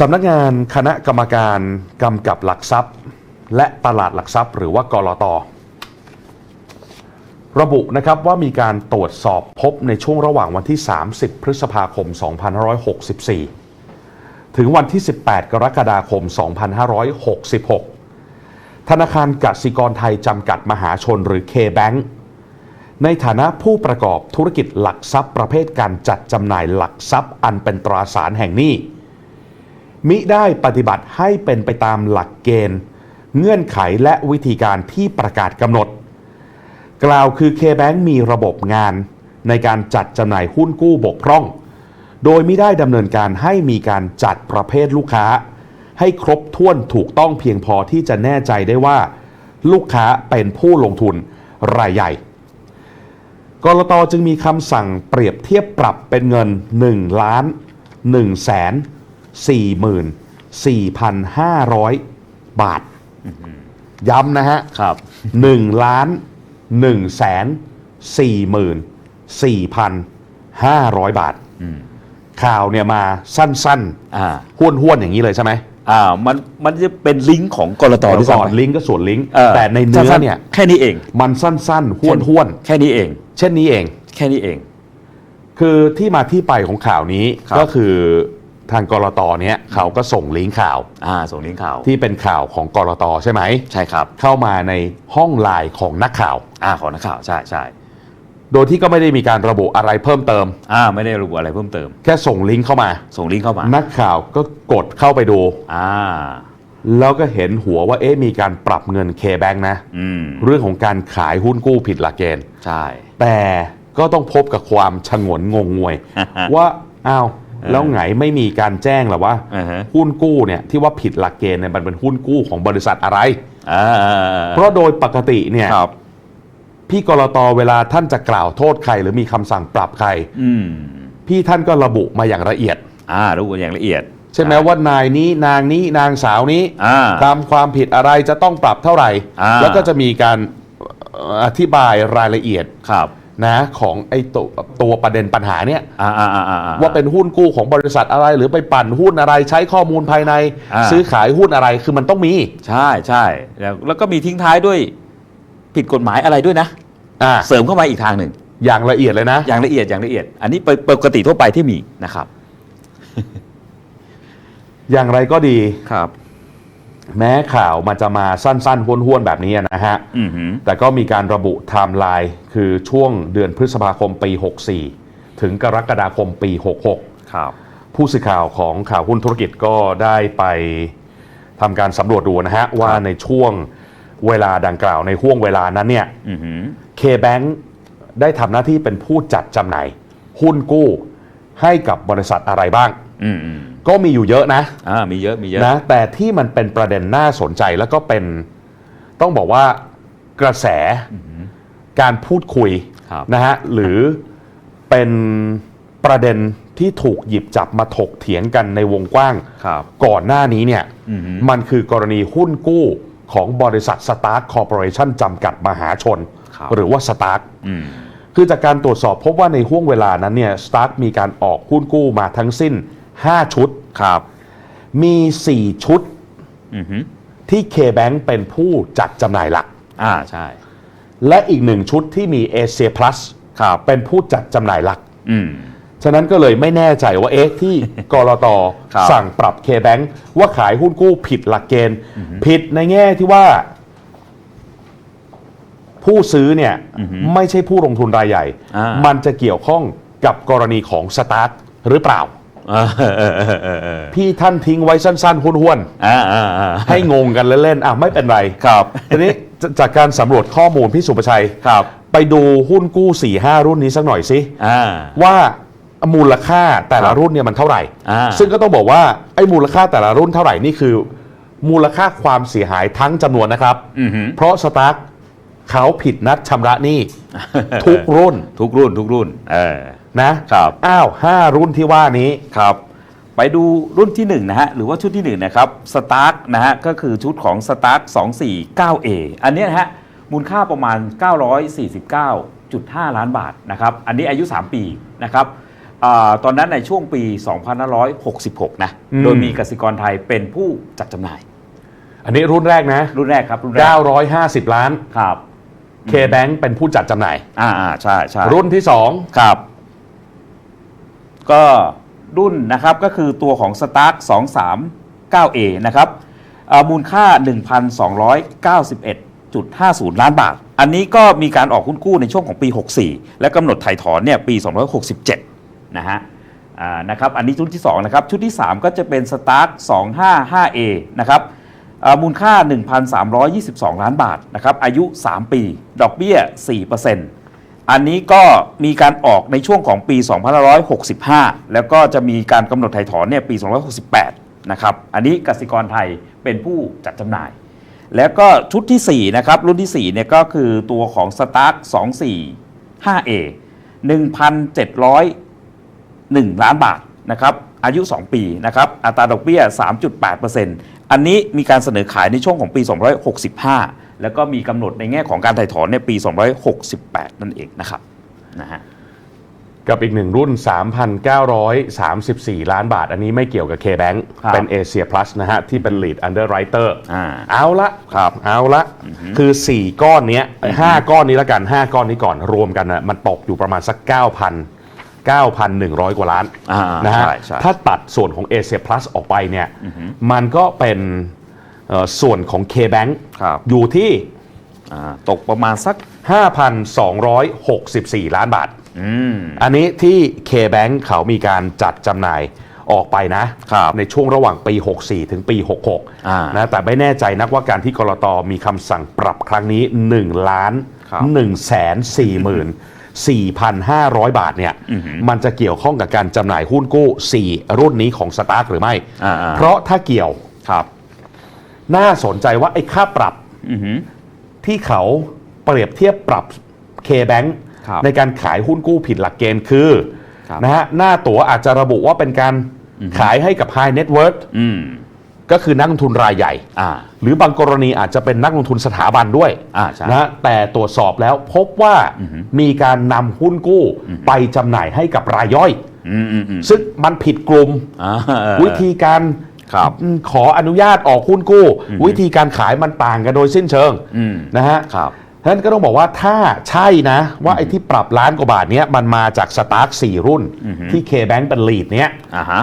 สำนักงานคณะกรรมการกำกับหลักทรัพย์ และตลาดหลักทรัพย์ หรือว่ากรอตระบุนะครับว่ามีการตรวจสอบพบในช่วงระหว่างวันที่ 30 พฤษภาคม 2564 ถึงวันที่ 18 กรกฎาคม 2566 ธนาคารกสิกรไทยจำกัดมหาชนหรือ K-Bank ในฐานะผู้ประกอบธุรกิจหลักทรัพย์ประเภทการจัดจำหน่ายหลักทรัพย์อันเป็นตราสารแห่งนี้ มิได้ปฏิบัติให้เป็นไปตามหลักเกณฑ์ เงื่อนไขและวิธีการที่ประกาศกำหนด กล่าวคือ K-Bank มีระบบงาน ในการจัดจำหน่ายหุ้นกู้บกพร่อง โดยไม่ได้ดำเนินการให้มีการจัดประเภทลูกค้า ให้ครบถ้วนถูกต้องเพียงพอที่จะแน่ใจได้ว่า ลูกค้าเป็นผู้ลงทุนรายใหญ่กรตจึงมีคำสั่งเปรียบเทียบปรับเป็นเงิน 1 ล้าน1แสน 4หมื่น4,500 บาท ย้ำนะฮะครับ1ล้าน1แสน4หมื่น4,500 บาท ข่าวเนี่ยมาสั้นอ่าๆห้วนๆอย่างนี้เลยใช่ไหมอ่ามันมันจะเป็นลิงก์ของกรตต่อด้วยก่อนซ้ำไปลิงก์ก็ส่วนลิงก์เออแต่ในเนื้อสั้ๆเนี่ยแค่นี้เอง มันสั้นๆห้วนๆแค่นี้เอง เช่นนี้เอง แค่นี้เอง คือที่มาที่ไปของข่าวนี้ครับก็คือ ทางกรตเนี้ยเขาก็ส่งลิงก์ข่าวอ่าส่งลิงก์ข่าวที่เป็นข่าวของกรตใช่ไหมใช่ครับเข้ามาในห้องไลน์ของนักข่าวอ่าของนักข่าวใช่ใช่โดยที่ก็ไม่ได้มีการระบุอะไรเพิ่มเติมอ่าไม่ได้ระบุอะไรเพิ่มเติม แค่ส่งลิงก์เข้ามา ส่งลิงก์เข้ามา นักข่าวก็กดเข้าไปดูอ่าแล้วก็เห็นหัวว่าเอ๊ะมีการปรับเงิน K-Bank นะอืมเรื่องของการขายหุ้นกู้ผิดหลักเกณฑ์ใช่ แต่ก็ต้องพบกับความชงนงงงวย ว่าอ้าว แล้วไงไม่มีการแจ้งหรอว่าอ่าฮะหุ้นกู้เนี่ยที่ว่าผิดหลักเกณฑ์เนี่ยมันเป็นหุ้นกู้ของบริษัทอะไรอ่าเพราะโดยปกติเนี่ยครับพี่กรตเวลาท่านจะกล่าวโทษใคร หรือมีคำสั่งปรับใครอืมพี่ท่านก็ระบุมาอย่างละเอียด อ่ารู้กันอย่างละเอียด ใช่ไหมว่านายนี้นางนี้นางสาวนี้อ่าทำความผิดอะไรจะต้องปรับเท่าไหร่อ่าแล้วก็จะมีการเอ่ออธิบายรายละเอียดครับ นะของไอ้ตัวตัวประเด็นปัญหาเนี่ยอ่าอ่าอ่าอ่า ว่าเป็นหุ้นกู้ของบริษัทอะไรหรือไปปั่นหุ้นอะไรใช้ข้อมูลภายใน อ่า ซื้อขายหุ้นอะไรคือมันต้องมีใช่ใช่แล้วแล้วก็มีทิ้งท้ายด้วยผิดกฎหมายอะไรด้วยนะ อ่าเสริมเข้ามาอีกทางหนึ่ง อย่างละเอียดเลยนะ อย่างละเอียดอย่างละเอียด อันนี้เป็นปกติทั่วไปที่มีนะครับ อย่างไรก็ดี ครับ แม้ข่าวมันจะมาสั้นๆห้วนๆ แบบนี้นะฮะอือหือแต่ก็มีการระบุไทม์ไลน์คือช่วงเดือนพฤษภาคมปี 64 ถึงกรกฎาคมปี 66 ครับ ผู้สื่อข่าวของข่าวหุ้นธุรกิจก็ได้ไปทำการสำรวจดูนะฮะ ว่าในช่วงเวลาดังกล่าวในห่วงเวลานั้นเนี่ยอือหือ K-Bank ได้ทำหน้าที่เป็นผู้จัดจำหน่ายหุ้นกู้ให้กับบริษัทอะไรบ้างอืมอืม ก็มีอยู่เยอะนะอ่ามีเยอะมีเยอะนะ แต่ที่มันเป็นประเด็นน่าสนใจแล้วก็เป็นต้องบอกว่ากระแสการพูดคุยครับนะฮะหรือเป็นประเด็นที่ถูกหยิบจับมาถกเถียงกันในวงกว้างครับก่อนหน้านี้เนี่ยอือหือมันคือกรณีหุ้นกู้ของบริษัทสตาร์ c คอร์ปอเรชั่นจำกัดมหาชนครับหรือว่าสตาร์อืมคือจากการตรวจสอบพบว่าในห่วงเวลานั้นเนี่ยสตาร์มีการออกหุ้นกู้มาทั้งสิ้น 5ชุด ครับ มี4ชุดอือหือที่ K-Bank เป็นผู้จัดจำหน่ายหลัก อ่าใช่ และอีกหนึ่งชุดที่มี Asia Plus ครับ เป็นผู้จัดจำหน่ายหลัก อืม ฉะนั้นก็เลยไม่แน่ใจว่าเอ๊ะที่ กรตครับ สั่งปรับ K-Bank ว่าขายหุ้นกู้ผิดหลักเกณฑ์ ผิดในแง่ที่ว่า ผู้ซื้อเนี่ย ไม่ใช่ผู้ลงทุนรายใหญ่ อ่ามันจะเกี่ยวข้องกับกรณีของสตาร์ทหรือเปล่า เออเออเออเออเออเออพี่ท่านทิ้งไว้สั้น ๆ ห้วนอ่าอ่าอ่าๆให้งงกันเล่นๆอะไม่เป็นไรครับทีนี้จจากการสำรวจข้อมูลพี่สุประชัยครับ ไปดูหุ้นกู้4 5รุ่นนี้สักหน่อยสิอ่าว่ามูลค่าแต่คละรับรุ่นเนี่ยมันเท่าไหร่อ่าซึ่งก็ต้องบอกว่าไอ้มูลค่าแต่ละรุ่นเท่าไหร่นี่คือ มูลค่าความเสียหายทั้งจำนวนนะครับอือหือเพราะสตาร์ทเขาผิดนัดชำระหนี้ทุกรุ่น ทุกรุ่นทุกรุ่น เออ นะครับ อ้าวห้ารุ่นที่ว่านี้ ครับ ไปดูรุ่นที่1นะฮะหรือว่าชุดที่1นะครับสตาร์ k นะฮะก็คือชุดของ s t a r k 249A อันเนี้ยนะฮะมูลค่าประมาณ 949.5 ล้านบาทนะครับอันนี้อายุ 3 ปีนะครับาตอนนั้นในช่วงปี 2566 นะ อืม โดยมีกสิกรไทยเป็นผู้จัดจำหน่าย อันนี้รุ่นแรกนะ รุ่นแรกครับ รุ่นแรก950 ล้าน ครับ K-Bank เป็นผู้จัดจำหน่าย อ่าอ่าใช่ใช่รุ่นที่ ครับ ก็รุ่นนะครับก็คือตัวของ Stark 239A นะครับมูลค่า 1,291.50 ล้านบาท อันนี้ก็มีการออกหุ้นกู้ในช่วงของปี 64 และกำหนดถ่ายถอนเนี่ยปี 267 นะฮะนะครับอันนี้ชุดที่2นะครับชุดที่ 3 ก็จะเป็น Stark 255A นะครับมูลค่า 1,322 ล้านบาทนะครับอายุ 3 ปี ดอกเบี้ย 4% อันนี้ก็มีการออกในช่วงของปี 2565 แล้วก็จะมีการกำหนดไถ่ถอนเนี่ยปี 2568 นะครับ อันนี้กสิกรไทยเป็นผู้จัดจำหน่าย แล้วก็ชุดที่ 4 นะครับ รุ่นที่ 4 เนี่ยก็คือตัวของ Stark 245A 1,701 ล้านบาทนะครับ อายุ 2 ปีนะครับอัตราดอกเบี้ย 3.8%อันนี้มีการเสนอขายในช่วงของปี 265 แล้วก็มีกำหนดในแง่ของการถ่ายถอนในปี 268 นั่นเองนะครับนะฮะ2กับอีกหนึ่งรุ่น 3,934 ล้านบาท อันนี้ไม่เกี่ยวกับ K-Bank ครับเป็น Asia Plus นะฮะ ที่เป็น Lead Underwriter อ่าเอาละครับเอาละคือ 4 ก้อนเนี้ย5ก้อนนี้ละกัน 5 ก้อนนี้ก่อนรวมกันนะมันตกอยู่ประมาณสัก 9,000 9,100 กว่าล้านอ่านะฮะใช่ใช่ ถ้าตัดส่วนของ Asia Plus ออกไปเนี่ยมันก็เป็นเอ่อส่วนของ K-Bank ครับ อยู่ที่ อ่าตกประมาณสัก 5,264 ล้านบาทอืมอันนี้ที่ K-Bank เขามีการจัดจำหน่ายออกไปนะ ครับในช่วงระหว่างปี 64 ถึงปี อ่า66 นะ แต่ไม่แน่ใจนักว่าการที่กรตมีคำสั่งปรับครั้งนี้ 1 ล้านครับ1แสน4หมื่น 4,500 บาทเนี่ยอือหือมันจะเกี่ยวข้องกับการจำหน่ายหุ้นกู้ 4 รุ่นนี้ของสตาร์หรือไม่อ่าๆเพราะถ้าเกี่ยวครับน่าสนใจว่าไอ้ค่าปรับอือหือที่เขาเปรียบเทียบปรับ K-Bank ครับในการขายหุ้นกู้ผิดหลักเกณฑ์คือครับนะฮะหน้าตั๋วอาจจะระบุว่าเป็นการขายให้กับ High Net Worth อืม ก็คือนักลงทุนรายใหญ่ อ่า หรือบางกรณีอาจจะเป็นนักลงทุนสถาบันด้วยอ่าใช่นะฮะแต่ตรวจสอบแล้วพบว่ามีการนำหุ้นกู้ ไปจำหน่ายให้กับรายย่อย อืมอืมอืมซึ่งมันผิดกลุ่ม อ่าวิธีการครับ ขออนุญาตออกหุ้นกู้ วิธีการขายมันต่างกันโดยสิ้นเชิงอืม นะฮะครับ ฉะนั้นก็ต้องบอกว่าถ้าใช่นะว่าไอ้ที่ปรับล้านกว่าบาทเนี้ยมันมาจากสตาร์ทสี่รุ่นที่ K-Bank เป็นลีดเนี้ย อ่าฮะ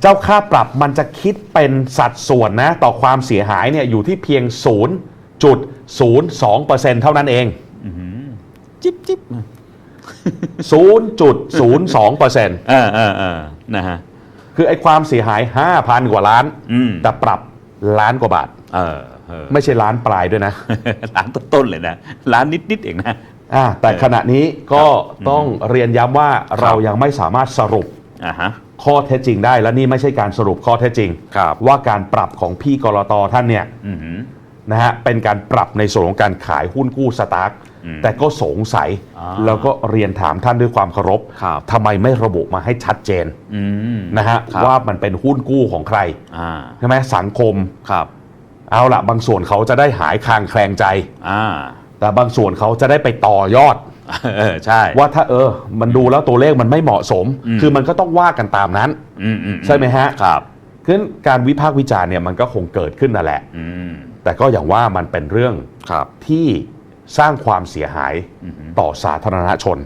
เจ้าค่าปรับมันจะคิดเป็นสัดส่วนนะต่อความเสียหายเนี่ยอยู่ที่เพียง 0.02%เท่านั้นเองจิ๊บจิ๊บ0.02%เออเออเออนะฮะ คือไอ้ความเสียหาย5,000กว่าล้านอืมแต่ปรับล้านกว่าบาทเออเออไม่ใช่ล้านปลายด้วยนะร้านต้นๆเลยนะร้านนิดๆเองนะอ่าแต่ขณะนี้ก็ต้องเรียนย้ำว่าเรายังไม่สามารถสรุปอ่าฮะ ข้อเท็จจริงได้ และนี่ไม่ใช่การสรุปข้อเท็จจริง ครับว่าการปรับของพี่กรตท่านเนี่ยอือหือ นะฮะเป็นการปรับในส่วนของการขายหุ้นกู้สตาร์ทอืมแต่ก็สงสัย อ่าแล้วก็เรียนถามท่านด้วยความเคารพครับ ทำไมไม่ระบุมาให้ชัดเจนอืม นะฮะครับ ว่ามันเป็นหุ้นกู้ของใครอ่า ใช่ไหมสังคม ครับ เอาละบางส่วนเขาจะได้หายคลางแคลงใจ อ่า แต่บางส่วนเขาจะได้ไปต่อยอด เออใช่ ว่าถ้าเออ มันดูแล้วตัวเลขมันไม่เหมาะสม อืม คือมันก็ต้องว่ากันตามนั้น อืมอืมใช่ไหมฮะ ครับคือการวิพากษ์วิจารณ์เนี่ยมันก็คงเกิดขึ้นนั่นแหละ อืมแต่ก็อย่างว่ามันเป็นเรื่องครับที่สร้างความเสียหายอือฮึต่อสาธารณชน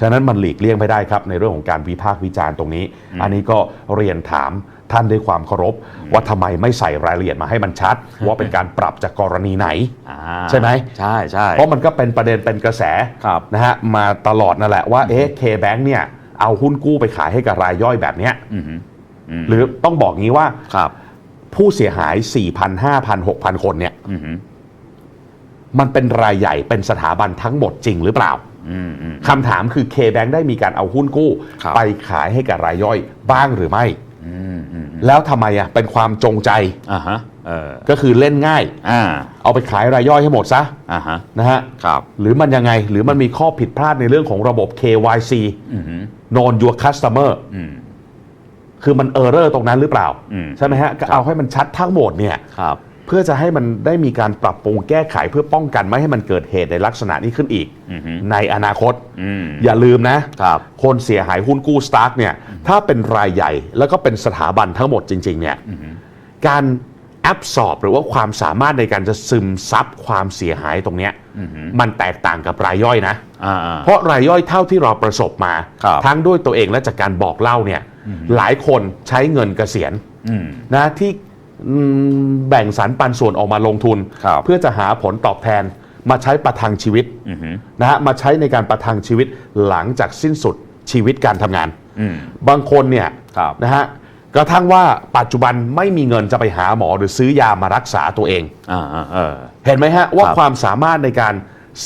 ฉะนั้นมันหลีกเลี่ยงไม่ได้ครับในเรื่องของการวิพากษ์วิจารณ์ตรงนี้ อันนี้ก็เรียนถาม ท่านด้วยความเคารพว่าทำไมไม่ใส่รายละเอียดมาให้มันชัด ว่าเป็นการปรับจากกรณีไหน อ่าใช่ไหม ใช่ใช่ เพราะมันก็เป็นประเด็นเป็นกระแสครับนะฮะมาตลอดนั่นแหละว่าเอ๊ะเคแบงเนี่ยเอาหุ้นกู้ไปขายให้กับรายย่อยแบบเนี้ยอือหืออืมหรือต้องบอกงี้ว่าครับผู้เสียหาย 4,000 5,000 6,000 คนเนี่ยอือหือมันเป็นรายใหญ่เป็นสถาบันทั้งหมดจริงหรือเปล่าอืมอืม คำถามคือ K-Bank ได้มีการเอาหุ้นกู้ ครับ ไปขายให้กับรายย่อยบ้างหรือไม่อืมอืมอืม แล้วทำไมอะเป็นความจงใจอ่าฮะเออก็คือเล่นง่าย อ่าเอาไปขายรายย่อยให้หมดซะอ่าฮะนะฮะครับ หรือมันยังไงหรือมันมีข้อผิดพลาดในเรื่องของระบบ KYC อือหือ known your customer อืม คือมันเออร์เรอร์ตรงนั้นหรือเปล่า อืม ใช่ไหมฮะ ก็เอาให้มันชัดทั้งหมดเนี่ย ครับ เพื่อจะให้มันได้มีการปรับปรุงแก้ไขเพื่อป้องกันไม่ให้มันเกิดเหตุในลักษณะนี้ขึ้นอีกอือฮึในอนาคตอืมอย่าลืมนะครับคนเสียหายหุ้นกู้สตาร์กเนี่ยถ้าเป็นรายใหญ่แล้วก็เป็นสถาบันทั้งหมดจริง ๆ เนี่ยอือฮึการแอบสอบหรือว่าความสามารถในการจะซึมซับความเสียหายตรงเนี้ยอือฮึมันแตกต่างกับรายย่อยนะอ่าอ่าเพราะรายย่อยเท่าที่เราประสบมาครับทั้งด้วยตัวเองและจากการบอกเล่าเนี่ยหลายคนใช้เงินเกษียณอืมนะที่อืม แบ่งสรรปันส่วนออกมาลงทุน ครับเพื่อจะหาผลตอบแทนมาใช้ประทังชีวิตอือฮึ นะฮะมาใช้ในการประทังชีวิตหลังจากสิ้นสุดชีวิตการทำงาน อืม บางคนเนี่ยครับ นะฮะกระทั่งว่าปัจจุบันไม่มีเงินจะไปหาหมอหรือซื้อยามารักษาตัวเอง อ่าอ่าเออ เห็นไหมฮะว่าครับความสามารถในการ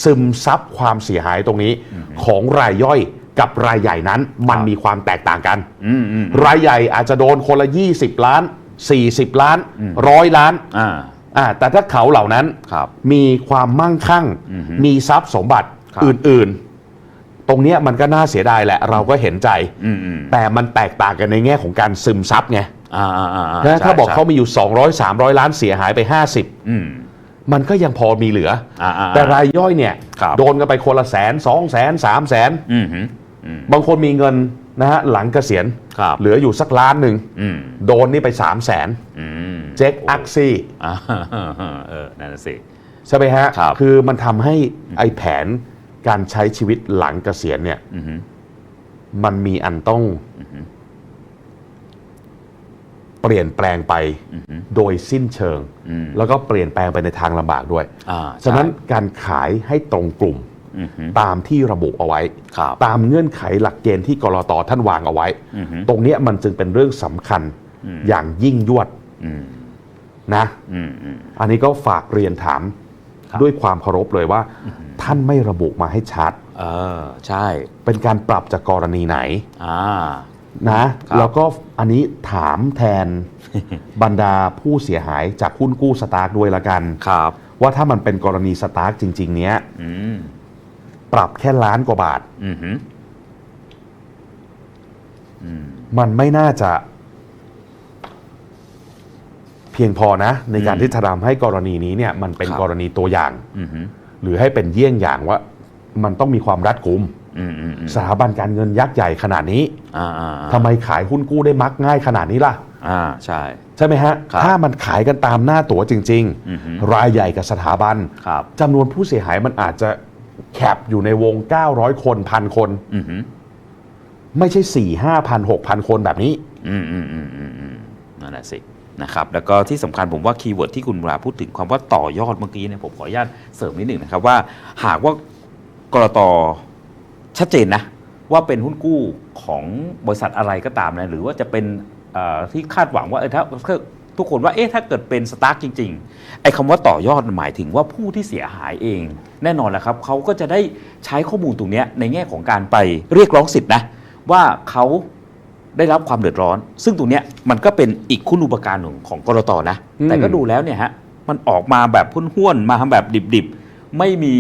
ซึมซับความเสียหายตรงนี้ของรายย่อยกับรายใหญ่นั้นมันครับมีความแตกต่างกัน อืมอืม รายใหญ่อาจจะโดนคนละ 20 ล้าน 40 ล้านร้อยล้านอ่าอ่าแต่ถ้าเขาเหล่านั้นครับมีความมั่งคั่งอือฮึมีทรัพย์สมบัติครับอื่นๆ ตรงเนี้ยมันก็น่าเสียดายแหละ เราก็เห็นใจอืมอืมแต่มันแตกต่างกันในแง่ของการซึมซับไงอ่าอ่าอ่าอ่านะถ้าบอกใช่เขามีอยู่ 200 300 ล้านเสียหายไปอืม50 มันก็ยังพอมีเหลือออ่าอ่าแต่รายย่อยเนี่ยครับโดนกันไปคนละแสนสองแสนสามแสนอืมฮึอืมบางคนมีเงิน นะฮะหลังเกษียณครับเหลืออยู่สักล้านหนึ่งอืมโดนนี่ไป3 0 0แสนอืมเจ๊กอักซี่อ่าเออนั่นนะสิ ใช่ไหมฮะครับ อมันทำให้ไอแผนการใช้ชีวิตหลังเกษียณเนี่ย อืมฮึมันมีอันต้องเปลี่ยนแปลงไปอืมฮึโดยสิ้นเชิง อืม แล้วก็เปลี่ยนแปลงไปในทางลำบากด้วย อ่าฉะนั้นใช่การขายให้ตรงกลุ่มอืมฮึ ตามที่ระบุเอาไว้ครับตามเงื่อนไขหลักเกณฑ์ที่กรตท่านวางเอาไว้อืมฮึตรงเนี้ยมันจึงเป็นเรื่องสำคัญอืมอย่างยิ่งยวดอืมนะอืมอืมอันนี้ก็ฝากเรียนถามครับด้วยความเคารพเลยว่า ท่านไม่ระบุมาให้ชัดเออใช่ เป็นการปรับจากกรณีไหนอ่านะครับแล้วก็อันนี้ถามแทนบรรดาผู้เสียหายจากหุ้นกู้สตาร์กด้วยละกันครับ ว่าถ้ามันเป็นกรณีสตาร์กจริง ๆ เนี้ยอืม ปรับแค่ล้านกว่าบาท อืมฮึอืม มันไม่น่าจะ เพียงพอนะ ในการอืม ที่จะทำให้กรณีนี้เนี่ย มันเป็นครับกรณีตัวอย่าง อืมฮึหรือให้เป็นเยี่ยงอย่างว่า มันต้องมีความรัดกุม อืมอืมอืมสถาบันการเงินยักษ์ใหญ่ขนาดนี้อ่าอ่าอ่าทำไมขายหุ้นกู้ได้มักง่ายขนาดนี้ล่ะ อ่าใช่ ใช่ไหมฮะ ครับ ถ้ามันขายกันตามหน้าตั๋วจริง อือฮึๆรายใหญ่กับสถาบันครับ จำนวนผู้เสียหายมันอาจจะ แคบอยู่ในวง 900 คนพันคน อืมฮึไม่ใช่4 5 0 0 6 0 0คนแบบนี้ อืมอืมอืมอืมอืมนั่นแหละสินะครับแล้วก็ที่สำคัญผมว่าคีย์เวิร์ดที่คุณราพูดถึงความว่าต่อยอดเมื่อกี้เนี่ยผมขออนุญาตเสริมนิดหนึ่งนะครับว่าหากว่ากรตชัดเจนนะ ว่าเป็นหุ้นกู้ของบริษัทอะไรก็ตามนะหรือว่าจะเป็นเอ่อที่คาดหวังว่าเออถ้าถ้า ทุกคนว่าเอ๊ะถ้าเกิดเป็นสตาร์ทจริง ๆ ไอ้คำว่าต่อยอดหมายถึงว่าผู้ที่เสียหายเอง แน่นอนแหละครับเขาก็จะได้ใช้ข้อมูลตรงเนี้ยในแง่ของการไปเรียกร้องสิทธินะว่าเขาได้รับความเดือดร้อน ซึ่งตรงเนี้ยมันก็เป็นอีกคุณอุปการหนึ่งของกรตนะอืมแต่ก็ดูแล้วเนี่ยฮะมันออกมาแบบห้วนๆมาแบบดิบๆ ไม่มี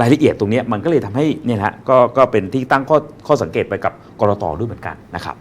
รายละเอียดตรงเนี้ยมันก็เลยทำให้เนี่ยนะฮะก็ก็เป็นที่ตั้งข้อข้อสังเกตไปกับกรตด้วยเหมือนกันนะครับ